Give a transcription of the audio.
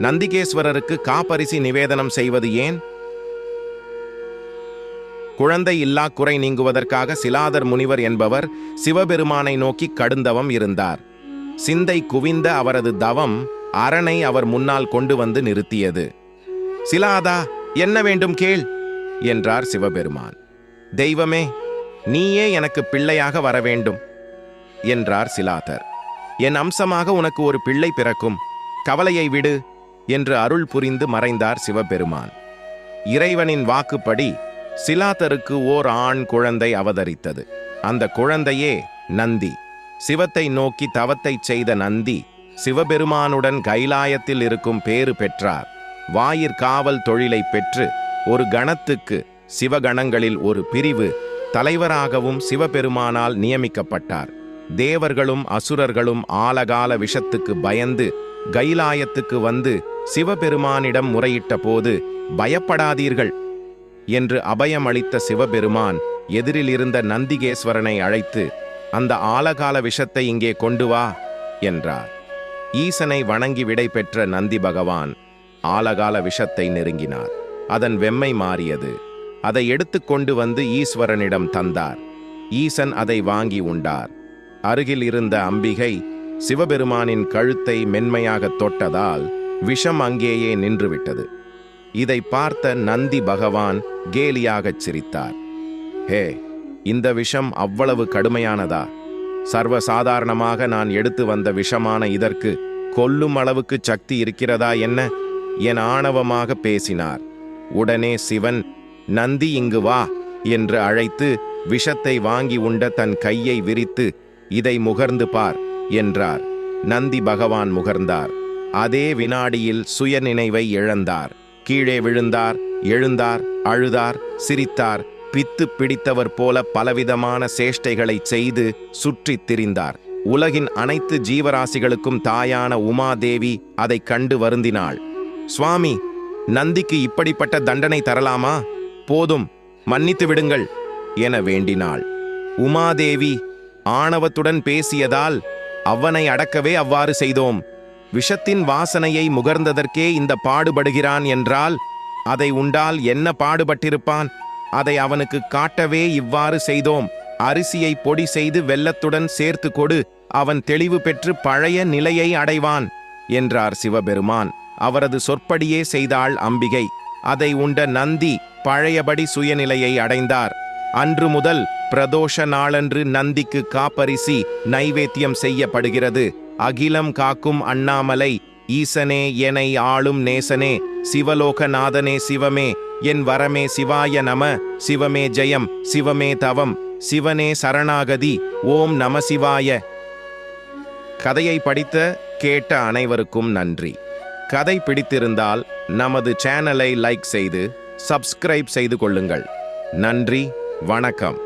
நந்திகேஸ்வரருக்கு காப்பரிசி நிவேதனம் செய்வது ஏன்? குழந்தை இல்லா குறை நீங்குவதற்காக சிலாதர் முனிவர் என்பவர் சிவபெருமானை நோக்கி கடுந்தவம் இருந்தார். சிந்தை குவிந்த அவரது தவம் அரணை அவர் முன்னால் கொண்டு வந்து நிறுத்தியது. சிலாதா என்ன வேண்டும் கேள் என்றார் சிவபெருமான். தெய்வமே நீயே எனக்கு பிள்ளையாக வர வேண்டும் என்றார் சிலாதர். என் அம்சமாக உனக்கு ஒரு பிள்ளை பிறக்கும். கவலையை விடு என்று அருள் புரிந்து மறைந்தார் சிவபெருமான். இறைவனின் வாக்குப்படி சிலாதருக்கு ஓர் ஆண் குழந்தை அவதரித்தது. அந்த குழந்தையே நந்தி. சிவத்தை நோக்கி தவத்தைச் செய்த நந்தி சிவபெருமானுடன் கைலாயத்தில் இருக்கும் பேறு பெற்றார். வாயிற் காவல் தொழிலை பெற்று ஒரு கணத்துக்கு சிவகணங்களில் ஒரு பிரிவு தலைவராகவும் சிவபெருமானால் நியமிக்கப்பட்டார். தேவர்களும் அசுரர்களும் ஆலகால விஷத்துக்கு பயந்து கைலாயத்துக்கு வந்து சிவபெருமானிடம் முறையிட்ட போது பயப்படாதீர்கள் என்று அபயமளித்த சிவபெருமான் எதிரில் இருந்த நந்திகேஸ்வரனை அழைத்து அந்த ஆலகால விஷத்தை இங்கே கொண்டு வா என்றார். ஈசனை வணங்கி விடை பெற்ற நந்தி பகவான் ஆலகால விஷத்தை நெருங்கினார். அதன் வெம்மை மாறியது. அதை எடுத்துக்கொண்டு வந்து ஈஸ்வரனிடம் தந்தார். ஈசன் அதை வாங்கி உண்டார். அருகில் இருந்த அம்பிகை சிவபெருமானின் கழுத்தை மென்மையாக தொட்டதால் விஷம் அங்கேயே நின்றுவிட்டது. இதை பார்த்த நந்தி பகவான் கேலியாகச் சிரித்தார். ஹே இந்த விஷம் அவ்வளவு கடுமையானதா? சர்வசாதாரணமாக நான் எடுத்து வந்த விஷமான இதற்கு கொல்லும் அளவுக்கு சக்தி இருக்கிறதா என்ன? என் ஆணவமாக பேசினார். உடனே சிவன் நந்தி இங்கு வா என்று அழைத்து விஷத்தை வாங்கி உண்ட தன் கையை விரித்து இதை முகர்ந்து பார் என்றார். நந்தி பகவான் முகர்ந்தார். அதே வினாடியில் சுயநினைவை இழந்தார். கீழே விழுந்தார் எழுந்தார் அழுதார் சிரித்தார் பித்து பிடித்தவர் போல பலவிதமான சேஷ்டைகளைச் செய்து சுற்றித் திரிந்தார். உலகின் அனைத்து ஜீவராசிகளுக்கும் தாயான உமாதேவி அதைக் கண்டு வருந்தினாள். சுவாமி நந்திக்கு இப்படிப்பட்ட தண்டனை தரலாமா? போதும் மன்னித்து விடுங்கள் என வேண்டினாள். உமாதேவி ஆணவத்துடன் பேசியதால் அவனை அடக்கவே அவ்வாறு செய்தோம். விஷத்தின் வாசனையை முகர்ந்ததற்கே இந்த பாடுபடுகிறான் என்றால் அதை உண்டால் என்ன பாடுபட்டிருப்பான்? அதை அவனுக்கு காட்டவே இவ்வாறு செய்தோம். அரிசியை பொடி செய்து வெல்லத்துடன் சேர்த்து கொடு அவன் தெளிவு பெற்று பழைய நிலையை அடைவான் என்றார் சிவபெருமான். அவரது சொற்படியே செய்தாள் அம்பிகை. அதை உண்ட நந்தி பழையபடி சுயநிலையை அடைந்தார். அன்று முதல் பிரதோஷ நாளன்று நந்திக்கு காப்பரிசி நைவேத்தியம் செய்யப்படுகிறது. அகிலம் காக்கும் அண்ணாமலை ஈசனே எனை ஆளும் நேசனே சிவலோகநாதனே சிவமே என் வரமே சிவாய நம சிவமே ஜெயம் சிவமே தவம் சிவனே சரணாகதி ஓம் நம சிவாய. கதையை படித்த கேட்ட அனைவருக்கும் நன்றி. கதை பிடித்திருந்தால் நமது சேனலை லைக் செய்து சப்ஸ்கிரைப் செய்து கொள்ளுங்கள். நன்றி வணக்கம்.